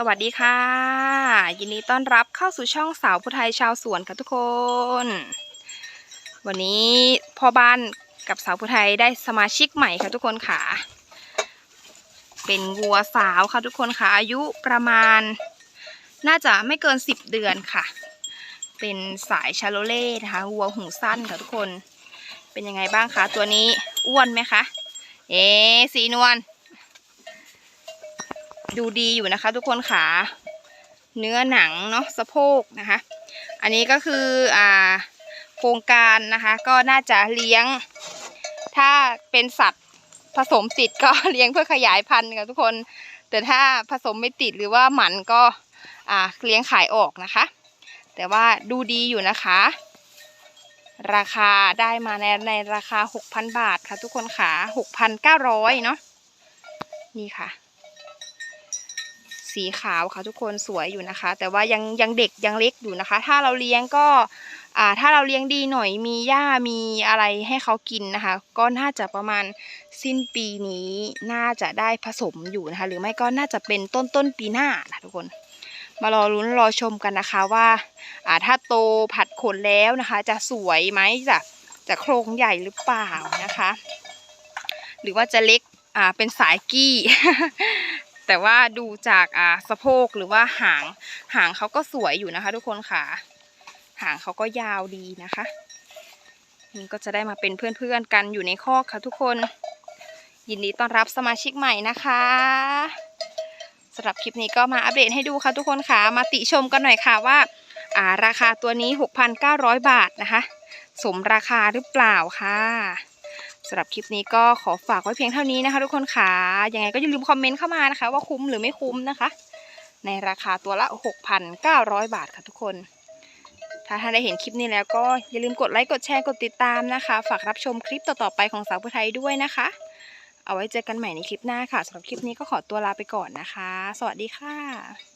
สวัสดีค่ะ ยินดีต้อนรับเข้าสู่ช่องสาวผู้ไทยชาวสวนค่ะทุกคน วันนี้พ่อบ้านกับสาวผู้ไทยได้สมาชิกใหม่ค่ะทุกคนค่ะ เป็นวัวสาวค่ะทุกคนค่ะ อายุประมาณ น่าจะไม่เกินสิบเดือนค่ะ เป็นสายชาโลเล่นะคะวัวหูสั้นค่ะทุกคน เป็นยังไงบ้างคะตัวนี้อ้วนไหมคะ เอ๊สีนวล ดูดีอยู่นะคะ ทุกคนค่ะเนื้อหนังเนาะสะโพกนะคะ อันนี้ก็คืออ่าโครงการนะคะ ก็น่าจะเลี้ยง ถ้าเป็นสัตว์ผสมติดก็เลี้ยงเพื่อขยายพันธุ์ค่ะทุกคน แต่ถ้าผสมไม่ติดหรือว่าหมันก็อ่าเลี้ยงขายออกนะคะ แต่ว่าดูดีอยู่นะคะ ราคาได้มาในในราคา 6,000 บาทค่ะทุกคนค่ะ6,900เนาะนี่ค่ะ สีขาวค่ะทุกคนสวยอยู่นะคะ แต่ว่ายังยังเด็กยังเล็กอยู่นะคะ ถ้าเราเลี้ยงก็อ่าถ้าเราเลี้ยงดีหน่อยมีหญ้ามีอะไรให้เขากินนะคะ ก็น่าจะประมาณสิ้นปีนี้น่าจะได้ผสมอยู่นะคะ หรือไม่ก็น่าจะเป็นต้นต้นปีหน้านะทุกคน มารอลุ้นรอชมกันนะคะว่าอ่าถ้าโตผัดขนแล้วนะคะ จะสวยไหมจะจะโครงใหญ่หรือเปล่านะคะ หรือว่าจะเล็กอ่าเป็นสายกี้ แต่ว่าดูจากอ่าสะโพกหรือว่าหางหางเขาก็สวยอยู่นะคะ ทุกคนค่ะ หางเขาก็ยาวดีนะคะนี่ก็จะได้มาเป็นเพื่อนๆกันอยู่ในคอกค่ะทุกคน ยินดีต้อนรับสมาชิกใหม่นะคะสำหรับคลิปนี้ก็มาอัปเดตให้ดูค่ะทุกคนค่ะ มาติชมกันหน่อยค่ะว่าอ่าราคาตัวนี้ 6,900 บาทนะคะ สมราคาหรือเปล่าค่ะ สำหรับคลิปนี้ก็ขอฝากไว้เพียงเท่านี้นะคะทุกคนค่ะ ยังไงก็อย่าลืมคอมเมนต์เข้ามานะคะ ว่าคุ้มหรือไม่คุ้มนะคะ ในราคาตัวละ 6,900 บาทค่ะทุกคน ถ้าท่านได้เห็นคลิปนี้แล้วก็อย่าลืมกดไลค์กดแชร์กดติดตามนะคะ ฝากรับชมคลิปต่อๆไปของสาวผู้ไทยด้วยนะคะ เอาไว้เจอกันใหม่ในคลิปหน้าค่ะสำหรับคลิปนี้ก็ขอตัวลาไปก่อนนะคะ สวัสดีค่ะ